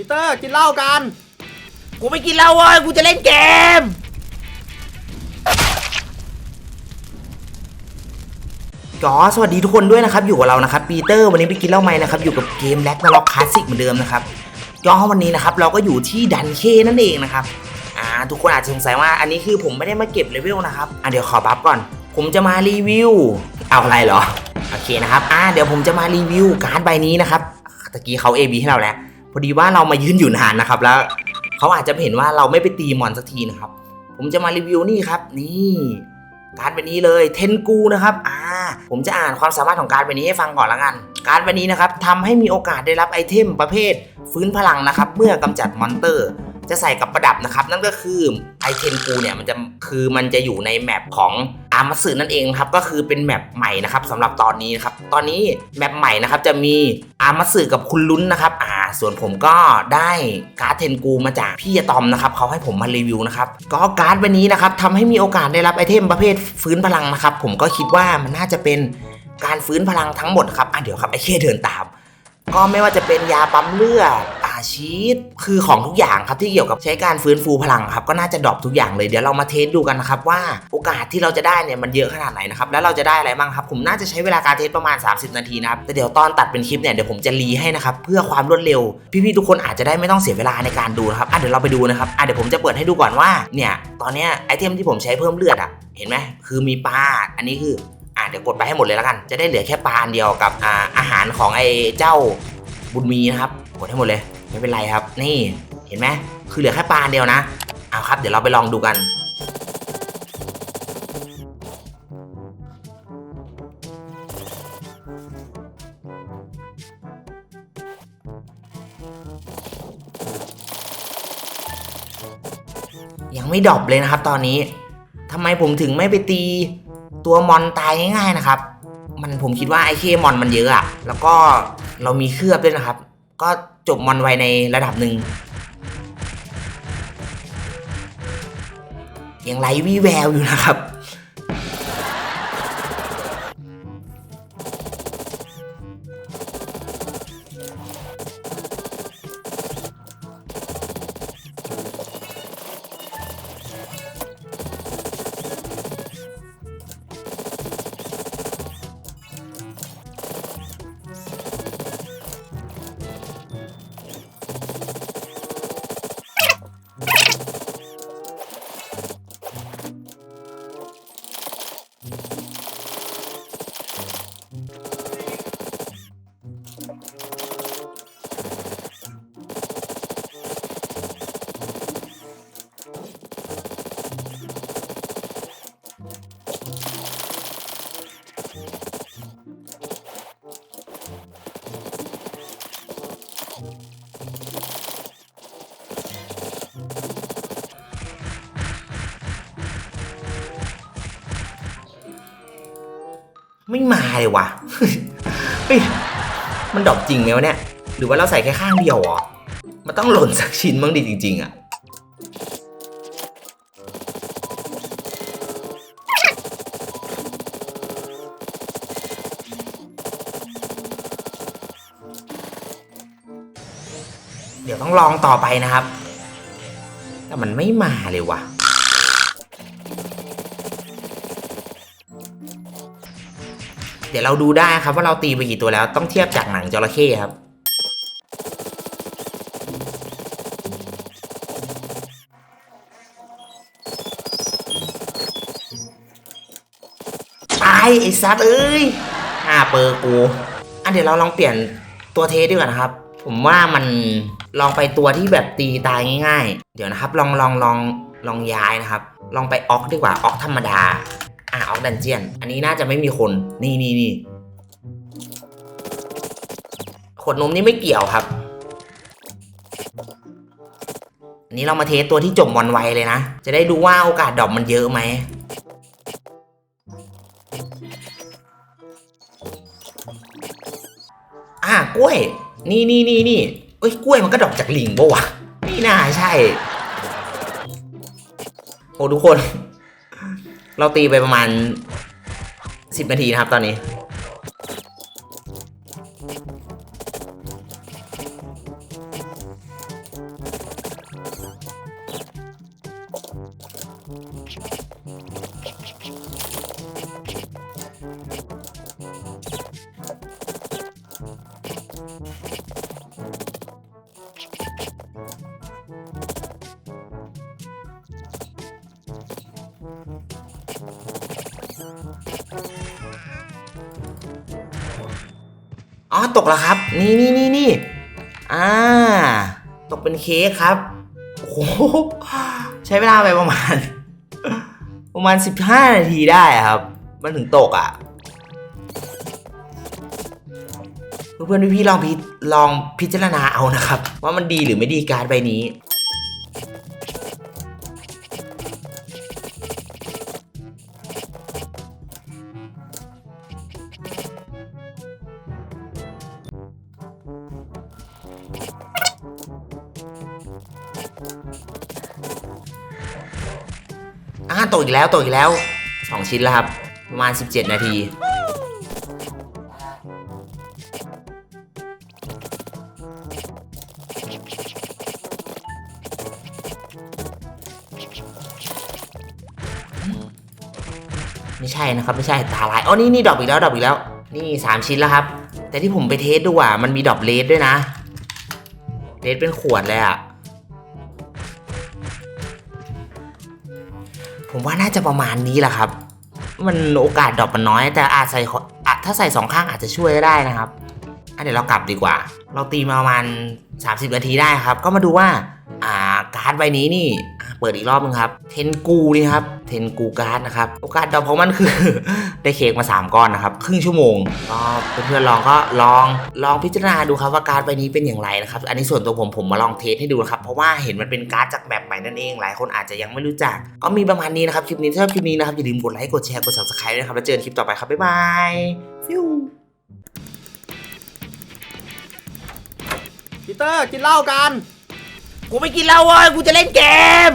ปีเตอร์กินเหล้ากัน กูไม่กินเหล้าเว้ยกูจะเล่นเกม ก็สวัสดีทุกคนด้วยนะครับ อยู่กับเรานะครับปีเตอร์วันนี้ไปกินเหล้าไหมนะครับ อยู่กับเกมแล็กนาล็อกคลาสสิกเหมือนเดิมนะครับก็วันนี้นะครับเราก็อยู่ที่ดันเคนั่นเองนะครับอ่าทุกคนอาจจะสงสัยว่าอันนี้คือผมไม่ได้มาเก็บเลเวลนะครับอะเดี๋ยวขอบัฟก่อน ผมจะมารีวิว เอาอะไรเหรอ โอเคนะครับอ่าเดี๋ยวผมจะมารีวิวการ์ดใบนี้นะครับตะกี้เขา AB ให้เราแล้ว พอดีว่าเรามายืนอยู่นานนะครับ แล้วเขาอาจจะเห็นว่าเราไม่ไปตีมอนสักทีนะครับ ผมจะมารีวิวนี่ครับ นี่การ์ดใบนี้เลยเทนกูนะครับอ่าผมจะอ่านความสามารถของการ์ดใบนี้ให้ฟังก่อนละกัน การ์ดใบนี้นะครับทำให้มีโอกาสได้รับไอเทมประเภทฟื้นพลังนะครับ เมื่อกำจัดมอนเตอร์ จะใส่กับประดับนะครับ นั่นก็คือไอเทนกูเนี่ยมันจะคือมันจะอยู่ในแมปของอามาสึนั่นเองครับก็คือเป็นแมปใหม่นะครับสำหรับตอนนี้นะครับตอนนี้แมปใหม่นะครับจะมีอามาสึกับคุณลุ้นนะครับอ่าส่วนผมก็ได้การ์ดเทนกูมาจากพี่ตอมนะครับเขาให้ผมมารีวิวนะครับก็การ์ดใบนี้นะครับทำให้มีโอกาสได้รับไอเทมประเภทฟื้นพลังนะครับผมก็คิดว่ามันน่าจะเป็นการฟื้นพลังทั้งหมดครับอะเดี๋ยวครับไอเคเดินตาม ก็ไม่ว่าจะเป็นยาปั๊มเลือด ชีตคือของทุกอย่างครับที่เกี่ยวกับใช้การฟื้นฟูพลังครับก็น่าจะดรอปทุกอย่างเลยเดี๋ยวเรามาเทสดูกันนะครับว่าโอกาสที่เราจะได้เนี่ยมันเยอะขนาดไหนนะครับแล้วเราจะได้อะไรบ้างครับผมน่าจะใช้เวลาการเทสประมาณ 30 นาทีนะครับแต่เดี๋ยวตอนตัดเป็นคลิปเนี่ยเดี๋ยวผมจะรีให้นะครับเพื่อความรวดเร็ว พี่ๆทุกคนอาจจะได้ไม่ต้องเสียเวลาในการดูนะครับอะเดี๋ยวเราไปดูนะครับอะเดี๋ยวผมจะเปิดให้ดูก่อนว่าเนี่ยตอนเนี้ยไอเทมที่ผมใช้เพิ่มเลือดอะเห็นไหมคือมีปลาอันนี้คืออะเดี๋ยวกดไปให้หมดเลยแล้วกัน จะได้เหลือแค่ปลาอันเดียวกับอ่าอาหารของไอเจ้าบุญมีนะครับกดให้หมดเลย ไม่เป็นไรครับ นี่เห็นไหมคือเหลือแค่ปลาเดียวนะเอาครับ เดี๋ยวเราไปลองดูกัน ยังไม่ดรอปเลยนะครับ ตอนนี้ทำไมผมถึงไม่ไปตีตัวมอนตายง่ายๆนะครับ มันผมคิดว่าไอเคมอนมันเยอะอะแล้วก็เรามีเคลือบด้วยนะครับ ก็ จบมอนไวในระดับหนึ่งยังไรวี่แววอยู่นะครับ ไม่มาเลยวะเฮ้ยมันดอปจริงไหมวะเนี่ย หรือว่าเราใส่แค่ข้างเดียวเหรอมันต้องหล่นสักชิ้นบ้างดิจริง ๆอะเดี๋ยวต้องลองต่อไปนะครับ แต่มันไม่มาเลยว่ะ เดี๋ยวเราดูได้ครับว่าเราตีไปกี่ตัวแล้วต้องเทียบจากหนังจระเข้ครับตายไอ้ซัดเอ้ยห้าเปอร์กูอะเดี๋ยวเราลองเปลี่ยนตัวเทสดีกว่านะครับ ผมว่ามันลองไปตัวที่แบบตีตายง่าย ๆ เดี๋ยวนะครับ ลองลองลองลองย้ายนะครับ ลองไปออกดีกว่าออกธรรมดา ดันเจียน อันนี้น่าจะไม่มีคน นี่นี่นี่ขวดนมนี่ไม่เกี่ยวครับ อันนี้เรามาเทสตัวที่จบมอนไวเลยนะ จะได้ดูว่าโอกาสดรอปมันเยอะไหม อะกล้วย นี่นี่นี่นี่เอ้ยกล้วยมันก็ดรอปจากลิงปะวะ ไม่น่าใช่ โอ้ทุกคน เราตีไปประมาณสิบนาทีนะครับตอนนี้ ตกแล้วครับ นี่นี่นี่นี่อ่า ตกเป็นเค้กครับ โอ้โห ใช้เวลาไปประมาณ ประมาณ 15 นาทีได้ครับ มันถึงตกอะ เพื่อนๆพี่ๆลองพิลองพิจารณาเอานะครับ ว่ามันดีหรือไม่ดีการดใบนี้าตกอีกแล้วตกอีกแล้ว 2 ชิ้นแล้วครับ ประมาณ 17 นาที ไม่ใช่นะครับ ไม่ใช่ตาลายอ๋อนี่นี่ดรอปอีกแล้วดรอปอีกแล้ว นี่ 3 ชิ้นแล้วครับ แต่ที่ผมไปเทสดูอะมันมีดรอปเลสด้วยนะเลสเป็นขวดเลยอะ ผมว่าน่าจะประมาณนี้แหละครับ มันโอกาสดรอปมันน้อย แต่อาจใส่ออะถ้าใส่สองข้างอาจจะช่วยได้นะครับอันเดี๋ยวเรากลับดีกว่า เราตีมาประมาณ 30 นาทีได้ครับ ก็มาดูว่า การ์ดใบนี้นี่เปิดอีกรอบนึงครับเทนกูนี่ครับเทนกูการ์ดนะครับโอกาสดรอปของมันคือ ได้เค้กมา 3 ก้อนนะครับ ครึ่งชั่วโมงก็เพื่อนๆลองก็ลองลองพิจารณาดูครับว่าการ์ดใบนี้เป็นอย่างไรนะครับอันนี้ส่วนตัวผมผมมาลองเทสให้ดูนะครับเพราะว่าเห็นมันเป็นการ์ดจากแบบใหม่นั่นเองหลายคนอาจจะยังไม่รู้จัก ก็มีประมาณนี้นะครับคลิปนี้ถ้าชอบคลิปนี้นะครับอย่าลืมกดไลค์กดแชร์กด subscribe นะครับแล้วเจอกันคลิปต่อไปครับบ๊ายบายฟิวพีเตอร์กินเหล้ากัน กูไม่กินแล้วเว้ยกูจะเล่นเกม